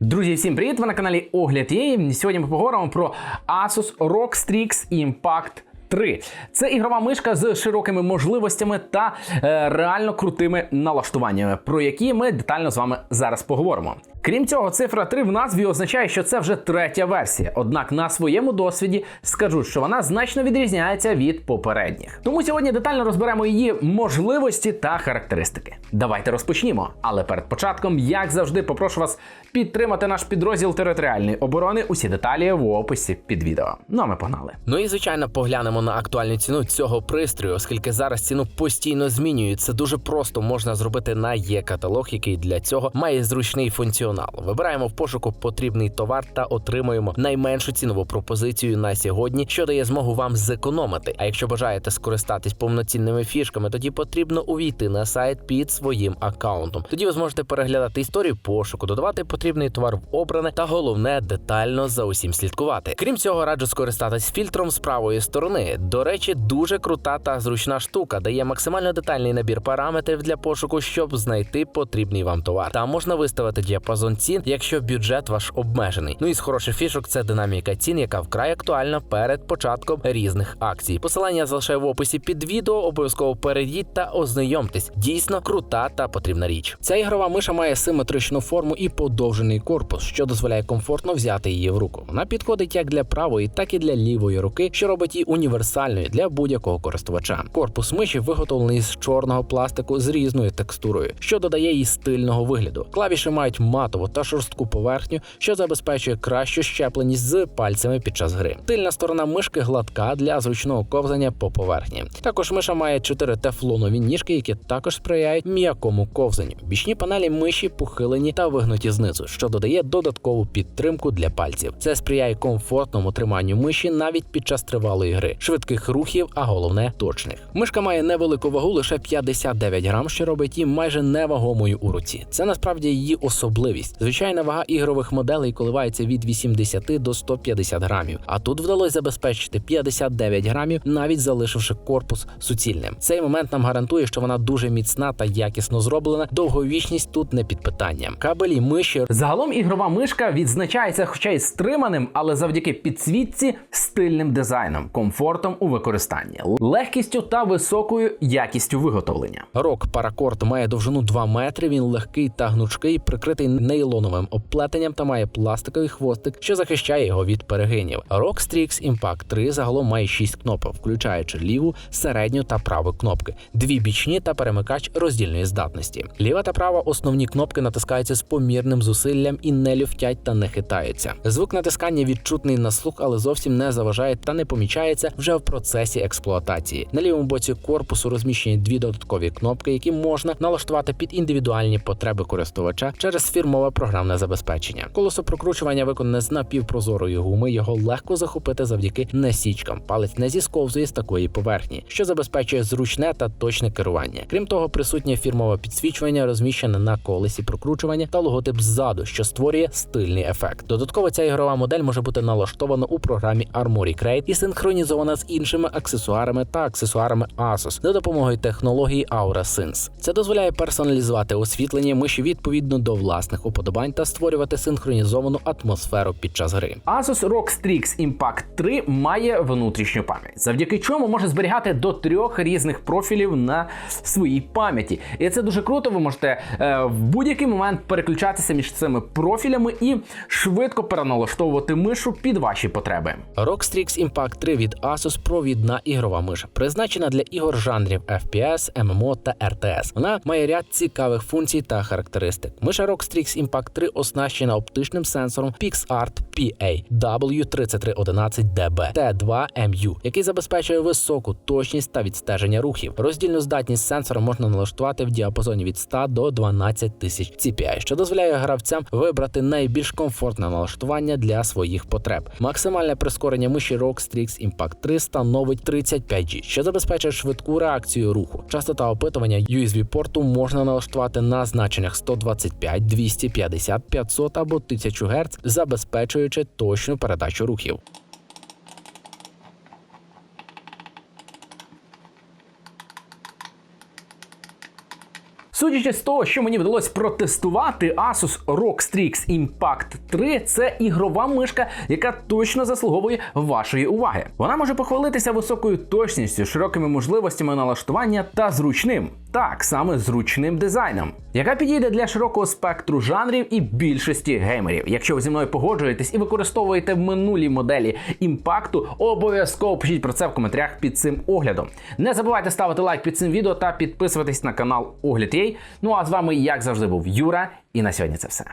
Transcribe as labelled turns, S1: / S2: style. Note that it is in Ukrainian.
S1: Друзі, всім привіт! Ви на каналі Огляд є. Сьогодні ми поговоримо про Asus ROG Strix Impact 3. Це ігрова мишка з широкими можливостями та е, реально крутими налаштуваннями, про які ми детально з вами зараз поговоримо. Крім цього, цифра 3 в назві означає, що це вже третя версія. Однак на своєму досвіді скажу, що вона значно відрізняється від попередніх. Тому сьогодні детально розберемо її можливості та характеристики. Давайте розпочнімо. Але перед початком, як завжди, попрошу вас підтримати наш підрозділ територіальної оборони. Усі деталі в описі під відео. Ну а ми погнали.
S2: Ну і звичайно поглянемо на актуальну ціну цього пристрою, оскільки зараз ціну постійно змінюють. Це дуже просто можна зробити на є-каталог, який для цього має зручний функціонал. Вибираємо в пошуку потрібний товар та отримуємо найменшу цінову пропозицію на сьогодні, що дає змогу вам зекономити. А якщо бажаєте скористатись повноцінними фішками, тоді потрібно увійти на сайт під своїм аккаунтом. Тоді ви зможете переглядати історію пошуку, додавати потрібний товар в обране та головне детально за усім слідкувати. Крім цього, раджу скористатись фільтром з правої сторони. До речі, дуже крута та зручна штука, дає максимально детальний набір параметрів для пошуку, щоб знайти потрібний вам товар. Там можна виставити діапазон цін, якщо бюджет ваш обмежений. Ну і з хороших фішок це динаміка цін, яка вкрай актуальна перед початком різних акцій. Посилання залишаю в описі під відео. Обов'язково перейдіть та ознайомтесь. Дійсно крута та потрібна річ. Ця ігрова миша має симетричну форму і подовжений корпус, що дозволяє комфортно взяти її в руку. Вона підходить як для правої, так і для лівої руки, що робить її універсальною для будь-якого користувача. Корпус миші виготовлений з чорного пластику з різною текстурою, що додає їй стильного вигляду. Клавіші мають матову та шорстку поверхню, що забезпечує кращу щепленість з пальцями під час гри. Тильна сторона мишки гладка для зручного ковзання по поверхні. Також миша має чотири тефлонові ніжки, які також сприяють м'якому ковзанню. Бічні панелі миші похилені та вигнуті знизу, що додає додаткову підтримку для пальців. Це сприяє комфортному триманню миші навіть під час тривалої гри, швидких рухів, а головне точних. Мишка має невелику вагу лише 59 грам, що робить її майже невагомою у руці. Це насправді її особливість. Звичайна вага ігрових моделей коливається від 80 до 150 грамів. А тут вдалося забезпечити 59 грамів, навіть залишивши корпус суцільним. Цей момент нам гарантує, що вона дуже міцна та якісно зроблена. Довговічність тут не під питанням. Кабелі миші
S1: Загалом ігрова мишка відзначається, хоча й стриманим, але завдяки підсвітці стильним дизайном, комфортом у використанні, легкістю та високою якістю виготовлення.
S2: Рок Паракорд має довжину 2 метри. Він легкий та гнучкий, прикритий нейлоновим обплетенням та має пластиковий хвостик, що захищає його від перегинів. Рок Strix Impact 3 загалом має 6 кнопок, включаючи ліву, середню та праву кнопки, дві бічні та перемикач роздільної здатності. Ліва та права основні кнопки натискаються з помірним зусиллям і не люфтять та не хитаються. Звук натискання відчутний на слух, але зовсім не заважає та не помічається вже в процесі експлуатації. На лівому боці корпусу розміщені дві додаткові кнопки, які можна налаштувати під індивідуальні потреби користувача через фірмове програмне забезпечення. Колесо прокручування виконане з напівпрозорої гуми. Його легко захопити завдяки насічкам. Палець не зісковзує з такої поверхні, що забезпечує зручне та точне керування. Крім того, присутнє фірмове підсвічування розміщене на колесі прокручування та логотип ззаду, що створює стильний ефект. Додатково ця ігрова модель може бути налаштована у програмі Armory Crate і синхронізована з іншими аксесуарами та аксесуарами Asus за допомогою технології Aura Sense. Це дозволяє персоналізувати освітлення миші відповідно до власних уподобань та створювати синхронізовану атмосферу під час гри.
S1: Asus ROG Strix Impact 3 має внутрішню пам'ять, завдяки чому може зберігати до трьох різних профілів на своїй пам'яті. І це дуже круто. Ви можете е, в будь-який момент переключатися між цими профілями і швидко переналаштовувати мишу під ваші потреби.
S2: ROG Strix Impact 3 від Asus провідна ігрова миша, призначена для ігор жанрів FPS, MMO та RTS. Вона має ряд цікавих функцій та характеристик. Миша ROG Strix Impact 3 оснащена оптичним сенсором PixArt PA W3311DB T2MU, який забезпечує високу точність та відстеження рухів. Роздільну здатність сенсора можна налаштувати в діапазоні від 100 до 12 тисяч CPI, що дозволяє гравцям вибрати найбільш комфортне налаштування для своїх потреб. Максимальне прискорення миші ROG Strix Impact 3 становить 35G, що забезпечує швидку реакцію руху. Частота опитування USB порту можна налаштувати на значеннях 125, 250, 500 або 1000 Гц, забезпечуючи точну передачу рухів.
S1: Судячи з того, що мені вдалося протестувати, Asus ROG Strix Impact 3 це ігрова мишка, яка точно заслуговує вашої уваги. Вона може похвалитися високою точністю, широкими можливостями налаштування та зручним, так саме зручним дизайном, яка підійде для широкого спектру жанрів і більшості геймерів. Якщо ви зі мною погоджуєтесь і використовуєте минулі моделі імпакту, обов'язково пишіть про це в коментарях під цим оглядом. Не забувайте ставити лайк під цим відео та підписуватись на канал Огляд.ua. Ну а з вами, як завжди, був Юра, і на сьогодні це все.